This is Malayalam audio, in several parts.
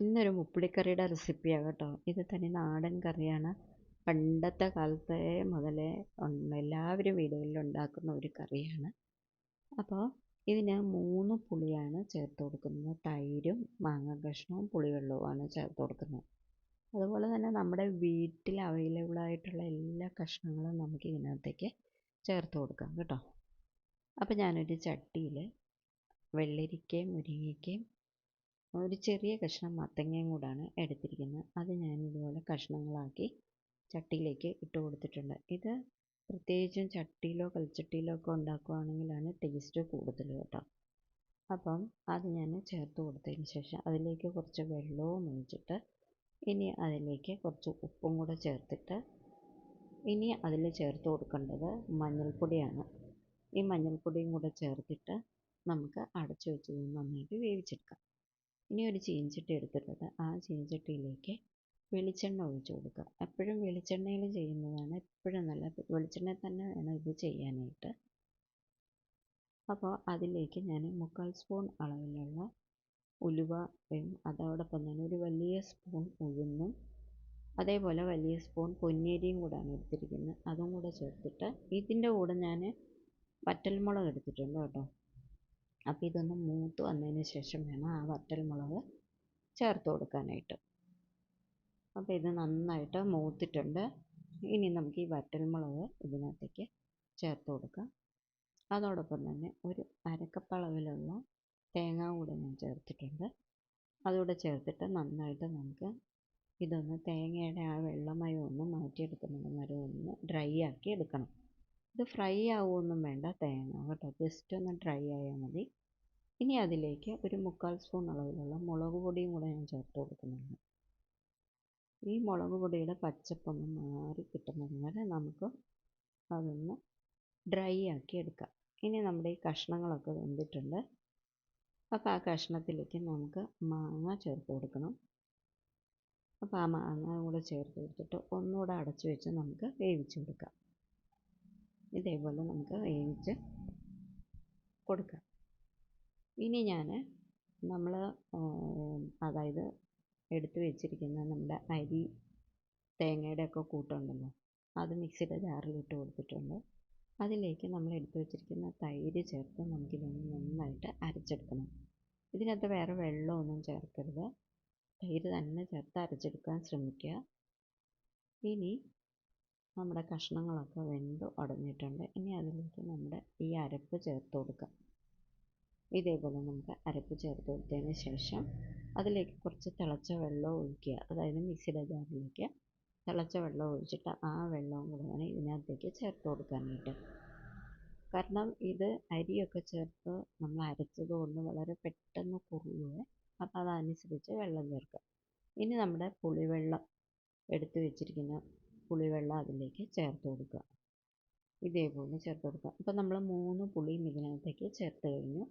ഇന്നൊരു മുപ്പിളിക്കറിയുടെ റെസിപ്പിയാണ് കേട്ടോ. ഇത് തനി നാടൻ കറിയാണ്. പണ്ടത്തെ കാലത്തെ മുതലേ എല്ലാവരും വീടുകളിൽ ഉണ്ടാക്കുന്ന ഒരു കറിയാണ്. അപ്പോൾ ഇതിന് മൂന്ന് പുളിയാണ് ചേർത്ത് കൊടുക്കുന്നത്. തൈരും മാങ്ങ കഷ്ണവും പുളിവെള്ളവുമാണ് ചേർത്ത് കൊടുക്കുന്നത്. അതുപോലെ തന്നെ നമ്മുടെ വീട്ടിൽ അവൈലബിൾ ആയിട്ടുള്ള എല്ലാ കഷ്ണങ്ങളും നമുക്ക് ഇതിനകത്തേക്ക് ചേർത്ത് കൊടുക്കാം കേട്ടോ. അപ്പോൾ ഞാനൊരു ചട്ടിയിൽ വെള്ളരിക്കയും മുരിങ്ങയ്ക്കയും ഒരു ചെറിയ കഷ്ണം മത്തങ്ങയും കൂടാണ് എടുത്തിരിക്കുന്നത്. അത് ഞാൻ ഇതുപോലെ കഷ്ണങ്ങളാക്കി ചട്ടിയിലേക്ക് ഇട്ട് കൊടുത്തിട്ടുണ്ട്. ഇത് പ്രത്യേകിച്ചും ചട്ടിയിലോ കൽച്ചട്ടിയിലോ ഒക്കെ ഉണ്ടാക്കുകയാണെങ്കിലാണ് ടേസ്റ്റ് കൂടുതൽ കേട്ടോ. അപ്പം അത് ഞാൻ ചേർത്ത് കൊടുത്തതിന് ശേഷം അതിലേക്ക് കുറച്ച് വെള്ളവും ഒഴിച്ചിട്ട് ഇനി അതിലേക്ക് കുറച്ച് ഉപ്പും കൂടെ ചേർത്തിട്ട് ഇനി അതിൽ ചേർത്ത് കൊടുക്കേണ്ടത് മഞ്ഞൾപ്പൊടിയാണ്. ഈ മഞ്ഞൾപ്പൊടിയും കൂടെ ചേർത്തിട്ട് നമുക്ക് അടച്ചു വെച്ച് നന്നായിട്ട് വേവിച്ചെടുക്കാം. ഇനി ഒരു ചീനച്ചട്ടി എടുത്തിട്ടുണ്ട്. ആ ചീനച്ചട്ടിയിലേക്ക് വെളിച്ചെണ്ണ ഒഴിച്ചു കൊടുക്കുക. എപ്പോഴും വെളിച്ചെണ്ണയിൽ ചെയ്യുന്നതാണ് എപ്പോഴും നല്ലത്. വെളിച്ചെണ്ണയിൽ തന്നെ വേണം ഇത് ചെയ്യാനായിട്ട്. അപ്പോൾ അതിലേക്ക് ഞാൻ മുക്കാൽ സ്പൂൺ അളവിലുള്ള ഉലുവയും അതോടൊപ്പം തന്നെ ഒരു വലിയ സ്പൂൺ ഉഴുന്നും അതേപോലെ വലിയ സ്പൂൺ പൊന്നേരിയും കൂടാണ് എടുത്തിരിക്കുന്നത്. അതും കൂടെ ചേർത്തിട്ട് ഇതിന്റെ കൂടെ ഞാൻ വറ്റൽമുളക് എടുത്തിട്ടുണ്ട് കേട്ടോ. അപ്പോൾ ഇതൊന്ന് മൂത്ത് വന്നതിന് ശേഷം വേണം ആ വറ്റൽ മുളക് ചേർത്ത് കൊടുക്കാനായിട്ട്. അപ്പോൾ ഇത് നന്നായിട്ട് മൂത്തിട്ടുണ്ട്. ഇനി നമുക്ക് ഈ വറ്റൽ വറ്റൽമുളക് ഇതിനകത്തേക്ക് ചേർത്ത് കൊടുക്കാം. അതോടൊപ്പം തന്നെ ഒരു അരക്കപ്പ് അളവിലുള്ള തേങ്ങ കൂടെ ഞാൻ ചേർത്തിട്ടുണ്ട്. അതുകൂടെ ചേർത്തിട്ട് നന്നായിട്ട് നമുക്ക് ഇതൊന്ന് തേങ്ങയുടെ ആ വെള്ളമയം ഒന്ന് മാറ്റിയെടുക്കുന്നത് വരെ ഒന്ന് ഡ്രൈ ആക്കി എടുക്കണം. ഇത് ഫ്രൈ ആവുകയൊന്നും വേണ്ട. തേങ്ങ കേട്ടോ. ജസ്റ്റ് ഒന്ന് ഡ്രൈ ആയാൽ മതി. ഇനി അതിലേക്ക് ഒരു മുക്കാൽ സ്പൂൺ അളവിലുള്ള മുളക് പൊടിയും കൂടെ ഞാൻ ചേർത്ത് കൊടുക്കുന്നുണ്ട്. ഈ മുളക് പൊടിയുടെ പച്ചപ്പൊന്ന് മാറി കിട്ടുന്നത് വരെ നമുക്ക് അതൊന്ന് ഡ്രൈ ആക്കി എടുക്കാം. ഇനി നമ്മുടെ ഈ കഷ്ണങ്ങളൊക്കെ വെന്തിട്ടുണ്ട്. അപ്പോൾ ആ കഷ്ണത്തിലേക്ക് നമുക്ക് മാങ്ങ ചേർത്ത് കൊടുക്കണം. അപ്പോൾ ആ മാങ്ങ കൂടെ ചേർത്ത് കൊടുത്തിട്ട് ഒന്നുകൂടെ അടച്ചു വെച്ച് നമുക്ക് വേവിച്ചെടുക്കാം. ഇതേപോലെ നമുക്ക് വേവിച്ച് കൊടുക്കാം. ഇനി ഞാൻ നമ്മൾ അതായത് എടുത്തു വെച്ചിരിക്കുന്ന നമ്മുടെ അരി തേങ്ങയുടെ ഒക്കെ കൂട്ടുണ്ടല്ലോ അത് മിക്സിയുടെ ജാറിലിട്ട് കൊടുത്തിട്ടുണ്ട്. അതിലേക്ക് നമ്മൾ എടുത്തു വെച്ചിരിക്കുന്ന തൈര് ചേർത്ത് നമുക്കിതൊന്ന് നന്നായിട്ട് അരച്ചെടുക്കണം. ഇതിനകത്ത് വേറെ വെള്ളമൊന്നും ചേർക്കരുത്. തൈര് തന്നെ ചേർത്ത് അരച്ചെടുക്കാൻ ശ്രമിക്കുക. ഇനി നമ്മുടെ കഷ്ണങ്ങളൊക്കെ വെന്ത് ഉടഞ്ഞിട്ടുണ്ട് ഇനി അതിലേക്ക് നമ്മുടെ ഈ അരപ്പ് ചേർത്ത് കൊടുക്കാം. ഇതേപോലെ നമുക്ക് അരപ്പ് ചേർത്ത് കൊടുത്തതിന് ശേഷം അതിലേക്ക് കുറച്ച് തിളച്ച വെള്ളം ഒഴിക്കുക. അതായത് മിക്സിയുടെ ജാറിലേക്ക് തിളച്ച വെള്ളം ഒഴിച്ചിട്ട് ആ വെള്ളവും കൂടെ വേണം ഇതിനകത്തേക്ക് ചേർത്ത് കൊടുക്കാനായിട്ട് കാരണം ഇത് അരിയൊക്കെ ചേർത്ത് നമ്മൾ അരച്ചത് കൊണ്ട് വളരെ പെട്ടെന്ന് കുറുകുവേ അപ്പോൾ അതനുസരിച്ച് വെള്ളം ചേർക്കുക ഇനി നമ്മുടെ പുളിവെള്ളം എടുത്ത് വെച്ചിരിക്കുന്ന പുളിവെള്ളം അതിലേക്ക് ചേർത്ത് കൊടുക്കുക. ഇതേപോലെ ചേർത്ത് കൊടുക്കുക. അപ്പോൾ നമ്മൾ മൂന്ന് പുളിയും ഇതിനകത്തേക്ക് ചേർത്ത് കഴിഞ്ഞു.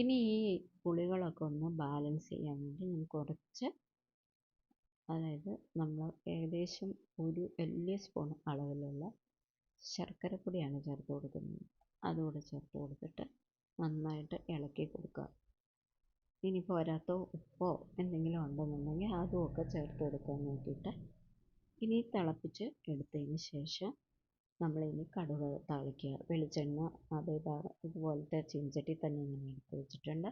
ഇനി ഈ പുളികളൊക്കെ ഒന്ന് ബാലൻസ് ചെയ്യാൻ വേണ്ടി ഞാൻ കുറച്ച് അതായത് നമ്മൾ ഏകദേശം ഒരു വലിയ സ്പൂൺ അളവിലുള്ള ശർക്കരപ്പൊടിയാണ് ചേർത്ത് കൊടുക്കുന്നത്. അതുകൂടെ ചേർത്ത് കൊടുത്തിട്ട് നന്നായിട്ട് ഇളക്കി കൊടുക്കുക. ഇനി പോരാത്ത ഉപ്പോ എന്തെങ്കിലും ഉണ്ടെന്നുണ്ടെങ്കിൽ അതുമൊക്കെ ചേർത്ത് കൊടുക്കാൻ നോക്കിയിട്ട് ഇനി തിളപ്പിച്ച് എടുത്തതിന് ശേഷം നമ്മൾ ഇനി കടുക് താളിക്കുക. വെളിച്ചെണ്ണ അതേ ഇതുപോലത്തെ ചീനച്ചട്ടി തന്നെ ഞാൻ എടുത്ത് വെച്ചിട്ടുണ്ട്.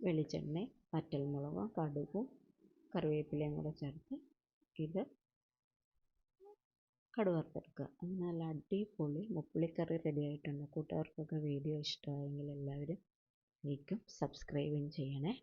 വെളിച്ചെണ്ണ വറ്റൽമുളകും കടുകും കറിവേപ്പിലയും കൂടെ ചേർത്ത് ഇത് കടുവറുത്തെടുക്കുക. അങ്ങനെ നല്ല അടിപൊളി മുപ്പിളിക്കറി റെഡി ആയിട്ടുണ്ട്. കൂട്ടുകാർക്കൊക്കെ വീഡിയോ ഇഷ്ടമായെങ്കിൽ എല്ലാവരും ലൈക്കും സബ്സ്ക്രൈബും ചെയ്യണേ.